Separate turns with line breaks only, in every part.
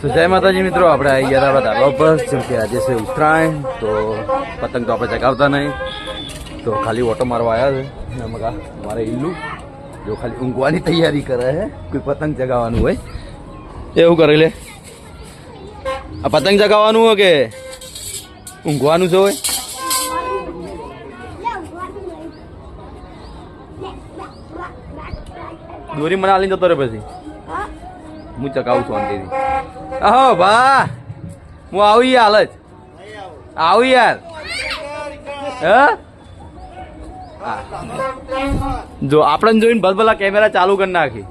તો જય માતાજી મિત્રો આપણે આવી ગયા હતા ધાબા પર જેમ કે આજે છે ઉત્તરાયણ તો પતંગ તો આપણે ચગાવતા નહીં. તો ખાલી ઓટો મારવા આવ્યા છે. મગા મારે ઈલ્લું જો ખાલી ઊંઘવાની તૈયારી કરે છે કોઈ પતંગ ચગાવવાનું હોય. એવું કરે લે. આ પતંગ ચગાવવાનું હોય કે ઊંઘવાનું છે હોય? દોરી મને આલી જતો રહે પછી. હું. ચગાવું છું અંતેથી અહો ભા હું આવી હાલ જ. આવી યાર જો, આપણને જોઈને ભલભલા કેમેરા ચાલુ કરી નાખી.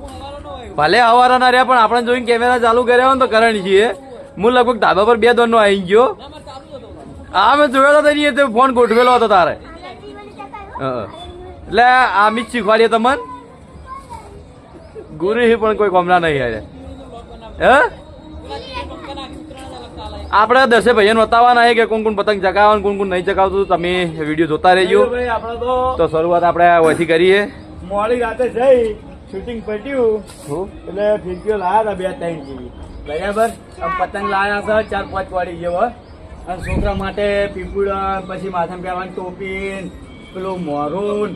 ભલે હવારા ના રહ્યા, પણ આપણે જોઈને કેમેરા ચાલુ કર્યા હોય તો કરણ છીએ. હું લગભગ ધાબા પર બે દોરનો આવી ગયો. હા, મેં જોયેલો તો નહીં તે ફોન ગોઠવેલો હતો તારે. એટલે આ જ શીખવાડીએ તમને. ગુરુ પણ કોઈ કોમના નહીં હે હે? આપણે દસે ભાઈઓને બતાવવાના છે કે કોણ કોણ પતંગ ચગાવવાનું કોણ કોણ નહીં ચગાવતું. તમે વીડિયો જોતા રહેજો.
તો
શરૂઆત આપણે ઓછી કરીએ.
મોડી રાતે જઈ શૂટિંગ પટ્યું. એટલે ફિરકીઓ લાયા હતા બે ત્રણ જેવી બરાબર? પતંગ લાયા હતા ચાર પાંચ વાળી જેવો. અને છોકરા માટે પીપુડા પછી માથામાં પહેરવાની ટોપી પેલો પેલું મોરું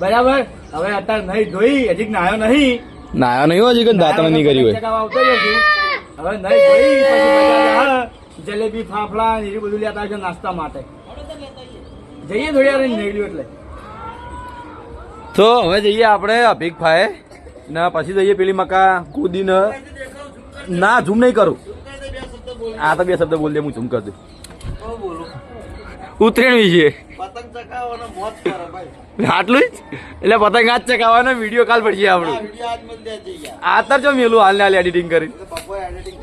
બરાબર? હવે અત્યારે નહીં ધોઈ હજી નાયો નહીં.
નાયો નહીં હજી દાંત નહીં કર્યું.
હવે નહીં ધોઈ પછી. જલેબી ફાફડા ને એવું બધું લેતા આવજો નાસ્તા માટે. જઈએ થોડી નીકળ્યું એટલે.
તો હવે જઈએ આપણે અભિક ભાઈ ને પછી જઈએ પેલી મકા કૂદી ના ઝૂમ નહીં કરું. આ તો બે શબ્દ બોલ દે હું ઝૂમ કરી દઉં. ઉતરેણ વિશે
પતંગ ચકાવવાનો મોજ કરો ભાઈ.
આટલું જ? એટલે પતંગ આજ ચકાવવાનો વીડિયો કાલ પડશે આપણું
વીડિયો આજ મળી જાય છે યાર.
આ તાર જો મેલું હાલ ને હાલ એડિટિંગ કરી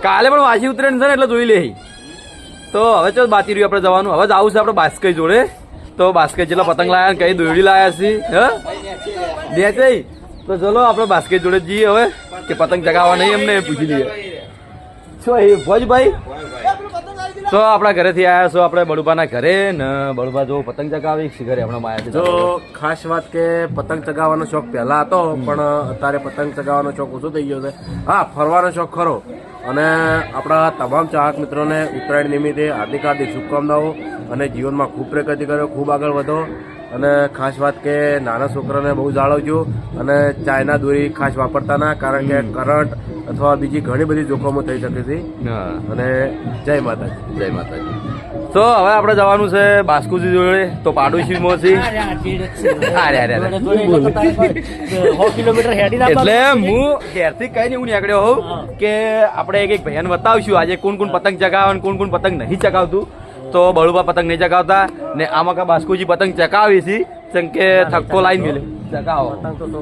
કાલે પણ વાસી ઉતરેણ છે ને એટલે જોઈ લે તો હવે ચો બાતી રહ્યું આપણે જવાનું. હવે આવું છે આપણે બાસ્કઈ જોડે. તો બાસ્કેટ જેટલા પતંગ લાયા કઈ દોરડી લાયા છે હે? દે તો ચલો આપણે બાસ્કેટ જોડે જઈએ હવે કે પતંગ ચગાવવા નહીં એમને પૂછી લઈએ. છો એ ભોજભાઈ તો આપણા ઘરેથી આવ્યા છો આપણે બળુબાના ઘરે ને બળુબા જો પતંગ ચગાવી ઘરે હમણાં આવ્યા છે
જો ખાસ વાત કે પતંગ ચગાવવાનો શોખ પહેલા હતો પણ અત્યારે પતંગ ચગાવવાનો શોખ ઓછો થઈ ગયો છે. હા ફરવાનો શોખ ખરો. અને આપણા તમામ ચાહક મિત્રોને ઉત્તરાયણ નિમિત્તે હાર્દિક હાર્દિક શુભકામનાઓ અને જીવનમાં ખૂબ પ્રગતિ કરો ખૂબ આગળ વધો. અને ખાસ વાત કે નાના છોકરાને બહુ જાળવજો અને ચાઇના દોરી ખાસ વાપરતા ના કારણ કે કરંટ અથવા બીજી ઘણી બધી જોખમો થઈ શકે છે. અને જય માતાજી.
જય માતાજી. તો હવે આપણે જવાનું છે બાસ્કુજી જોડે તો પાડોશી મોસી. એટલે હું ઘેરથી કઈ હું નીકળ્યો હોઉં કે આપણે એક એક ભાઈને બતાવશું આજે કોણ કોણ પતંગ ચગાવે અને કોણ કોણ પતંગ નહીં ચગાવતું. તો બળુબા પતંગ નહીં ચગાવતા ને આમાં કા બાસ્કુજી પતંગ ચગાવી છે જેમ કે થક્કો લાઈન મેલે. ચગાવો.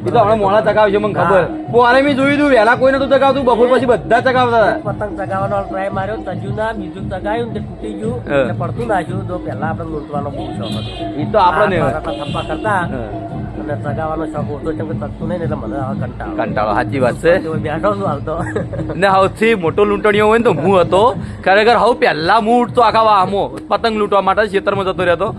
એ તો હમણાં મોડા ચગાવે છે મને ખબર. હું આને મેં જોયું હતું વહેલા કોઈ નતું ચગાવતું બપોર પછી બધા ચગાવતા હતા.
પતંગ ચગાવવાનો ટ્રાય માર્યો તજુ ના બીજું ચગાવ્યું ને તે તૂટી ગયું. એટલે પડતું નાખ્યું તો પહેલા આપણે લૂંટવાનો બહુ શોખ હતો.
એ તો આપણને
થપ્પા કરતા
હા.
અને સગાવાનો શોખ ઓછો કે તકતું નહીં એટલે મને કંટાળો.
કંટાળો સાચી વાત છે.
બેઠો છું હાલ તો
ને સૌથી મોટો લૂંટણીઓ હોય ને તો હું હતો. ખરેખર હવે પહેલા હું ઉઠતો આખા વામો પતંગ લૂંટવા માટે ખેતરમાં જતો રહેતો.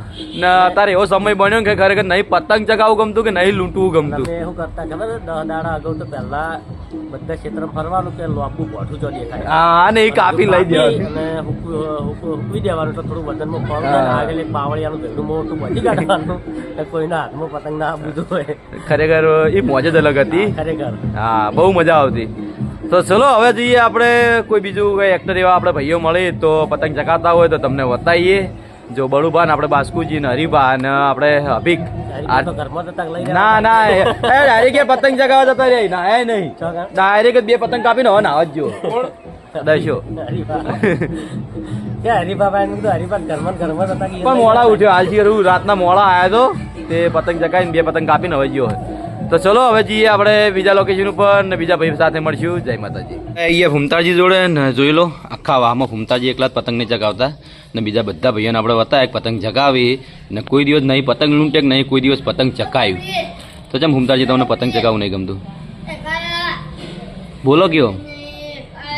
ને અત્યારે એવો સમય બન્યો કે ખરેખર નહીં પતંગ ચગાવવું ગમતું કે નહીં લૂંટવું ગમતું.
એવું કરતા ખબર છે? દસ દાડા અગાઉ તો પહેલા બધા ક્ષેત્રમાં ફરવાનું કે લોબુ બોઠું જો દેખાય.
હા ને એ કાપી લઈ દેવાનું.
અને હુકુ- હુકુ- હુકવી દેવાનું તો થોડું વજનમાં ફળ આગળ એક બાવળિયાનું ભેગું મોટું બધી કાઢવાનું. એટલે કોઈના હાથમાં પતંગ ના બધું હોય.
ખરેખર એ મોજ જ અલગ હતી.
ખરેખર.
હા બહુ મજા આવતી. તો ચલો હવે જઈએ આપણે કોઈ બીજું કોઈ એક્ટર એવા આપણે ભાઈઓ મળે તો પતંગ ચકાતા હોય તો તમને બતાવીએ. જો બળુભા ને આપણે બાસ્કુજી ને હરિભા ને આપણે અભિક ના ના એ ડાયરેક્ટ પતંગ ચગાવવા જતા રહે ના એ નહીં. ડાયરેક્ટ બે પતંગ કાપીને હવે નાવા જ જો દશો પણ મોડા ઉઠ્યો. હું રાતના મોડા આવ્યા તો તે પતંગ ચગાવીને બે પતંગ કાપીને હવે ગયો તો ચલો, હવે જઈએ આપણે બીજા લોકેશન ઉપર ને બીજા ભાઈ સાથે મળશું. જય માતાજી. અહીંયા ફૂમતાજી જોડે ને જોઈ લો, આખા વાહમાં ફૂમતાજી એકલા જ પતંગને ચગાવતા ને બીજા બધા ભાઈઓને આપણે બતાવ્યા એક પતંગ ચગાવી ને કોઈ દિવસ નહીં, પતંગ લૂંટે નહીં, કોઈ દિવસ પતંગ ચકાયું. તો ચમ ફૂમતાજી તમને પતંગ ચગાવવું નહીં ગમતું? બોલો કયો?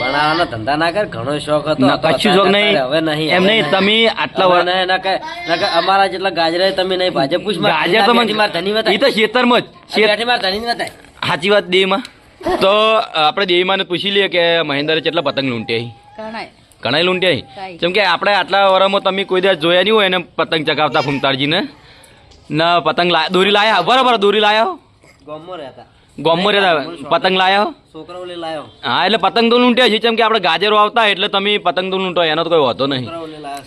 બનાવવાનો ધંધા ના કર ઘણો શોખ હતો.
ના, કશું શોખ નહીં.
હવે નહીં.
એમ નહીં તમે આટલા
વર્ષ
વાર
નહીં, ના કર- ના કર, અમારા જેટલા ગાજરે તમે નહીં ભાજપ પૂછ માર
ગાજર તો
બેઠી માર ધની વતાય.
એ તો ખેતરમાં જ ખેત-
બેઠી ધની વતાય.
સાચી વાત દેવીમાં તો આપણે દેવીમાં પૂછી લઈએ કે મહેન્દ્રે કેટલા પતંગ લૂંટી
ઘણા
કણાઈ લૂંટ્યા
કાંઈ.
જેમ કે આપણે આટલા વર્ષમાં તમે કોઈ દિવસ જોયા નહીં હોય એને પતંગ ચગાવતા ફૂમતારજીને. ના પતંગ દોરી લાયા? બરાબર દોરી લાયા
ગામમાં રહેતા.
ગોમમાં રહેતા પતંગ લાયા?
છોકરાઓ લઈ લાયો.
હા એટલે પતંગ તો લૂંટ્યા છે. જેમ કે આપણે ગાજરો આવતા એટલે તમે પતંગ તો લૂંટો એનો તો કોઈ વાંધો નહીં.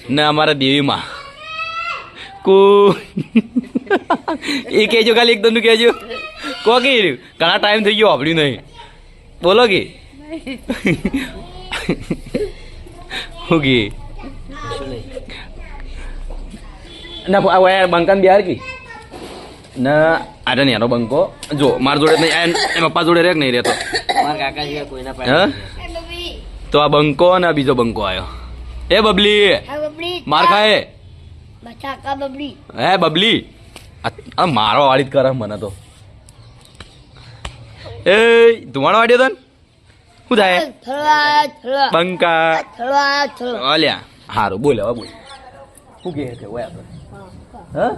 ને અમારા દેવીમાં. કુ એ કહેજો ખાલી એકદમ કહેજો. કો કે ઘણા ટાઈમ થઈ ગયો વાપર્યું નહીં. બોલો કે. હું કે? ના બંકાન બિહાર કી? ના આજે નહીં એનો બંકો. જો મારા જોડે નહીં એ- પપ્પા જોડે રેક કે નહીં રહેતો.
મારા કાકા સિવાય કોઈના પાસે
હા? તો આ બંકો અને બીજો બંકો આવ્યો એ બબલી. માર ખાય. હે બબલી. આ- મારો વાળી જ કરે મને તો. એ ધુમાડો વાડ્યો તન શું થાય?
થળવા થળવા
બંકા.
થળવા થળવા
અલ્યા હારું બોલ હવે બોલ. શું કહે છે ઓય આપણે હા?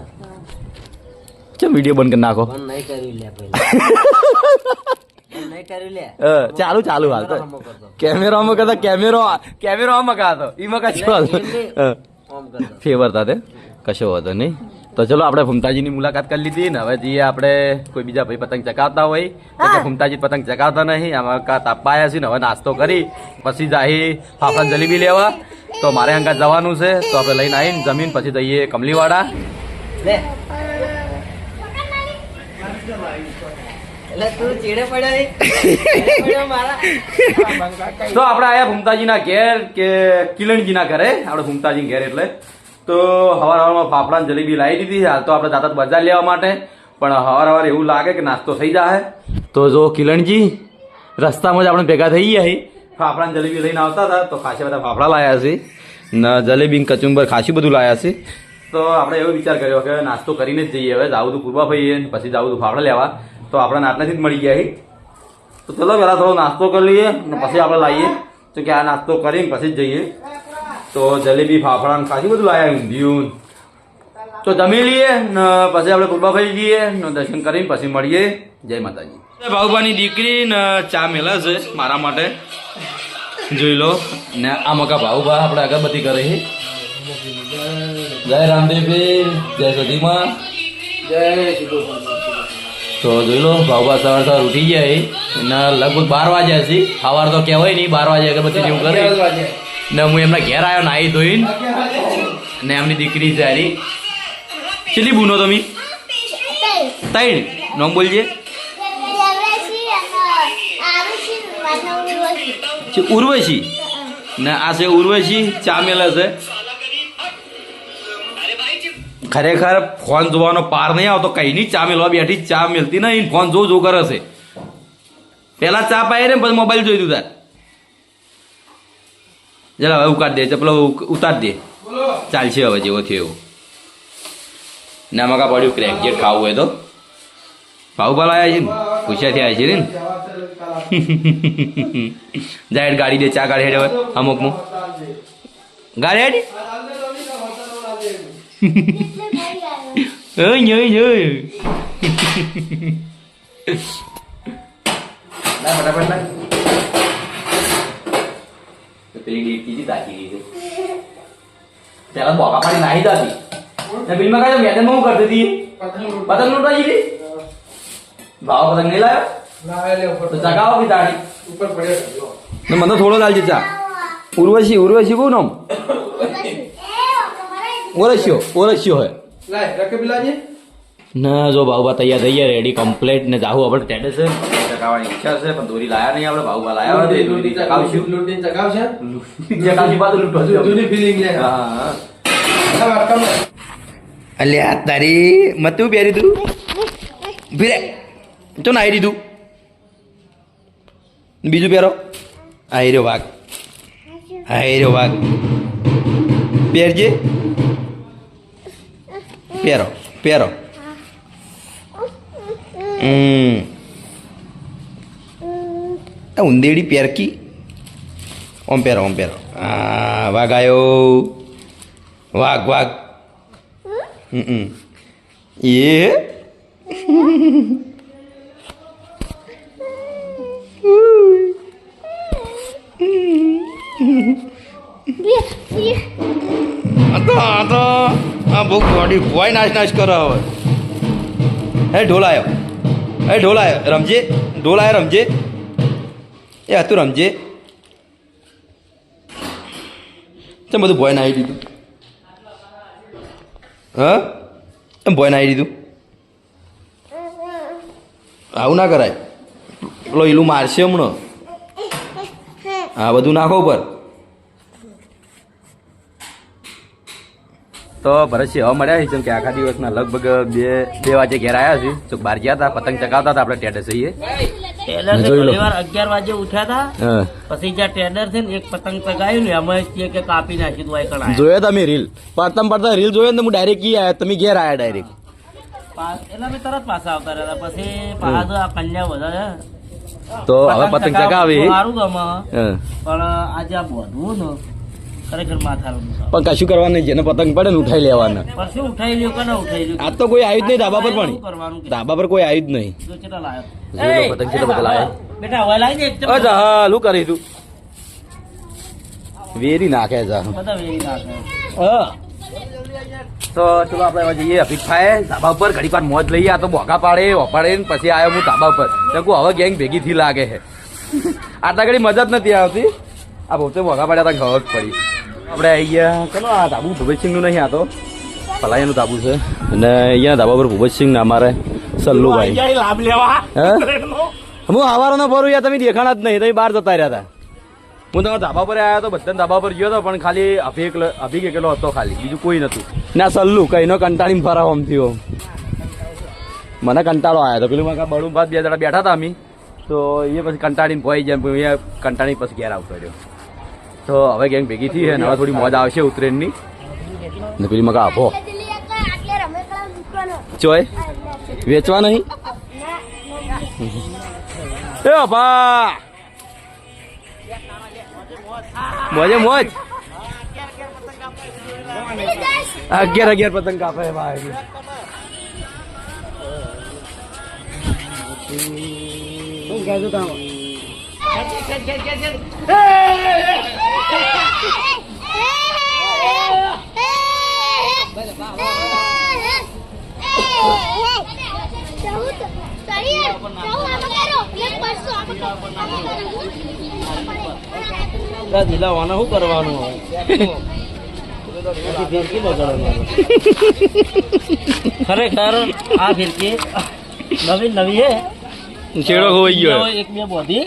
ચમ વીડિયો બંધ કરી નાખો? ચાલુ ચાલુ હાલ તો.
આમાં કરતો.
કેમેરો કેમેરો આમાં કાતો. ઈમાં કશું હાલ ફેવર હતા કશો વાંધો નહીં. તો ચલો આપણે ફૂમતાજીની મુલાકાત કરી લીધી ને હવે જઈએ આપણે કોઈ બીજા ભાઈ પતંગ ચકાવતા હોય તો કે ફૂમતાજી પતંગ ચકાવતા નહીં આમાં કા તાપા છે ને હવે નાસ્તો કરી પછી જાહી ફાફડા જલેબી લેવા. તો મારે અંગા જવાનું છે તો આપણે લઈને આવીને જમીન પછી જઈએ કમલીવાડા
લે એટલે તું
આપણે આયા ભૂમતાજીના ઘેર કે કિલણજીના ઘરે? આપણે ભૂમતાજી ઘેર એટલે. તો હવાર હવારમાં ફાફડા જલેબી લાવી દીધી હાલ તો આપણે દાદા બજાર લેવા માટે. પણ હવાર હવાર એવું લાગે કે નાસ્તો થઈ જાય તો જો કિલણજી, રસ્તામાં જ આપણે ભેગા થઈ ગયા ફાફડા જલેબી લઈને આવતા હતા. તો ખાસી બધા ફાફડા લાયા છે. ને જલેબી કચુંબર ખાસી બધું લાયા છે. તો આપણે એવો વિચાર કર્યો કે નાસ્તો કરીને જ જઈએ. હવે જાવું તો પૂર્વા ભાઈએ પછી જાવું તો ફાફડા લેવા. તો આપણે આટલેથી જ મળી ગયા તો ચલો પહેલાં થોડો નાસ્તો કરી લઈએ અને પછી આપણે લાવીએ તો કે આ નાસ્તો કરીને પછી જ જઈએ. તો જલેબી ફાફડા ખાસી બધું લાયા ઊંધિયું તો જમી લઈએ ને પછી આપણે કુરબાભાઈ જઈએ ને દર્શન કરીને પછી મળીએ. જય માતાજી. બાબુબાની દીકરી ને ચા મેલા છે મારા માટે. જોઈ લો. ને આ મકા ભાવભા આપણે અગરબત્તી કરે છે જય રામદેવભાઈ જય સતીમાં તો જોઈ લો ભાવભા સવાર સવાર ઉઠી ગયા એ ને લગભગ બાર વાગ્યા છે. સવાર તો કહેવાય નહીં બાર વાગે અગરબત્તી જેવું કરે. ને હું એમના ઘેર આવ્યો નાહી ધોઈને. ને એમની દીકરી છે હારી. કેટલી બુનો તમે? ત્રણ. નોમ બોલજે. છે ઉર્વશી? ને આ છે ઉર્વશી ચા મેલે છે. ખરેખર ફોન જોવાનો પાર નહીં આવતો કઈ નહીં ચા મેળવા બેઠી ચા મેલતી નહીં ફોન જો જો કરે છે. પેલા ચા પાય ને પછી મોબાઈલ જોઈ તાર જરા હવે ઉકાર દે ચપલો ઉતાર દે. ચાલશે હવે જેવો થયો એવો. નામકા પડ્યું ક્રેક જે ખાવું હોય તો. ભાવ ભાલ આવ્યા છે ને? પૂછ્યાથી આવ્યા છે ને? જાહેર ગાડી દે ચા ગાડી હેડે હવે અમુકમાં ગાડી હેડી? ઓય ઓય ઓય ના ફટાફટ ના પેલી ડેટ કીધી તાકી દીધી પેલા બોકા પાડી નાહી જાતી ને બિલમાં કાંઈ મેદાનમાં હું કરતી હતી પતંગ લૂંટાઈ ગઈ ભાવ પતંગ નહીં લાવ્યો તો ચગાવો બી તાળી ને મને તો થોડો ચાલશે ચા ઉર્વશી ઉર્વશી બહુ નામ ઓરસ્યો ઓરસ્યો હોય ના જો બાબા તૈયાર થઈ ગયા રેડી કમ્પ્લીટ ને જાહુ આપણે ટેડે છે. ચકાવવાની ઈચ્છા છે પણ દોરી લાયા નહીં આપણે બાબા લાયા હોય દોરી ચકાવશું. ચકાવશી. બાદ લૂંટો હા હા. અલ્યા તારી મતું પહેરી તું? ભીરે. તો નાઈ તું બીજું પહેરો. આયરો વાઘ. આયરો વાઘ. પહેરજે. પહેરો પહેરો હમ આ ઉંદેડી પેરકી ઓમ પહેરો ઓમ પહેરો આ વાઘ આવ્યો વાઘ વાઘ હમ એ આ તો આ બહુ બોડી ભોય નાશ નાશ કરો હવે. હે ઢોલાયો હે ઢોલાયો, રમજે ઢોલાયો રમજે. એ હતું રમજે. ચમ બધું ભોય નાહી દીધું. હા? એમ ભોય નાહી દીધું. આવું ના કરાય. પેલો ઈલું મારશે હમણાં. હા, બધું નાખો ઉપર. તો ભરતસિંહ હવે મળ્યા છે જેમ કે આખા દિવસના લગભગ બે બે વાગે ઘેર આવ્યા છે ચોક બહાર ગયા હતા પતંગ ચગાવતા હતા આપણે ટેડર જઈએ.
અગિયાર વાગે ઉઠ્યા હતા. પછી જ્યાં ટેડર છે ને એક પતંગ ચગાવ્યું ને અમે કે કાપી કણ આયા.
જોયો તમે રીલ? પડતા પડતા રીલ જોયો ને હું ડાયરેક્ટ કી આવ્યા તમે ઘેર આવ્યા ડાયરેક્ટ
એટલે અમે તરત પાછા આવતા રહ્યા પછી પાછા આ કન્યા વધારે.
તો હવે પતંગ ચગાવી.
સારું ગમે. પણ આજે આ બધું ને ખરેખર
પણ કશું કરવાનું નહીં જેને પતંગ પડે ને ઉઠાઈ લેવાના.
પણ ઉઠાઈ લ્યો કે ઉઠાઈ લ્યો?
આજ તો કોઈ આવ્યું જ નહીં ધાબા પર પણ? ધાબા પર કોઈ આવ્યું જ નહીં.
કેટલા લાયો?
જોઈ લો
એય!
પતંગ કેટલા બધા લાયા.
બેટા હવે લાવી દે
અચ્છા હા કરી તું વેરી નાખે છે
બધા વેરી નાખે.
તો ચલો આપણે હવે જઈએ અભિષાએ ધાબા ઉપર ઘડી વાર મોજ લઈએ. આ તો બોગા પાડે ઓપાડે ને પછી આવ્યો હું ધાબા ઉપર. તો હવે ગેંગ ભેગી થી લાગે છે. આટલા ઘડી મજા જ નથી આવતી. આ પોતે બોગા પડ્યા હતા ખબર પડી. આપણે અહીંયા ચલો આ ધાબુ ભૂપતસિંહનું નહીં આ તો. પલાયાનું ધાબુ છે. અને અહીંયા ધાબા પર ભૂપતસિંહ ના અમારે સલ્લુભાઈ. હે? હું આવારો ન ભરું યાર તમે દેખાણા જ નહીં તમે બહાર જતા રહ્યા હતા. હું તમારા ધાબા પર આવ્યા તો બધા ધાબા પર ગયો હતો પણ ખાલી અભિક અભિક એકલો હતો ખાલી બીજું કોઈ નતું. ના સલ્લુ કઈનો કંટાળીને ફરાવ આમ થયો. મને કંટાળો આવ્યો હતો પેલું મને બળું ભાત બે જણા બેઠા હતા અમે. તો એ પછી કંટાળીને ભોઈ જાય કંટાળી પછી ઘેર આવતો રહ્યો. તો હવે ગેંગ ભેગી થઈ અને હવે થોડી મોજ આવશે ઉત્તરાયણની ને પેલી મગા આપો. ચોય? વેચવા નહીં? એ અભા મોજે મોજ? અગિયાર અગિયાર પતંગ કાપે ભાઈ.
આ દિલાવાના શું કરવાનું ખરેખર આ ફિરકી નવી નવી હે.
છેડો ખોવાઈ ગયો
એક બે બોધી.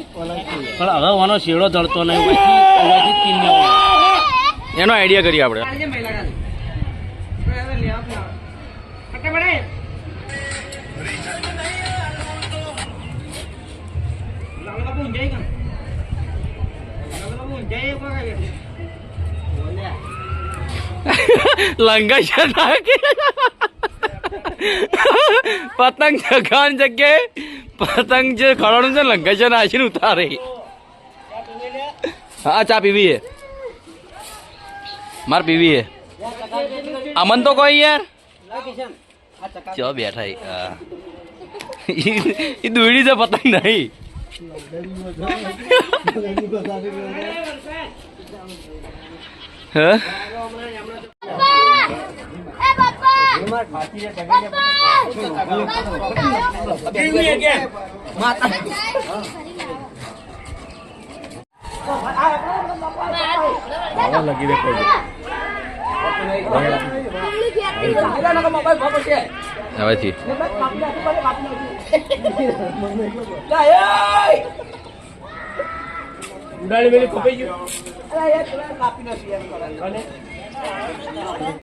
પણ હવે વાનો શેડો ધરતો નહીં
એનો આઈડિયા કરીએ આપણે. લંગા છે પતંગ ચગાવવાની જગ્યાએ પતંગ જે ખડવાનું છે લંગા છે નાખીને ઉતારે. હા, ચા પીવી હે માર પીવી હે અમન તો કોઈ યાર? ચો બેઠા એ દોડી છે પતંગ નહીં. હા? હવેથી.
ઉડાડી વેલી કપાઈ ગયું.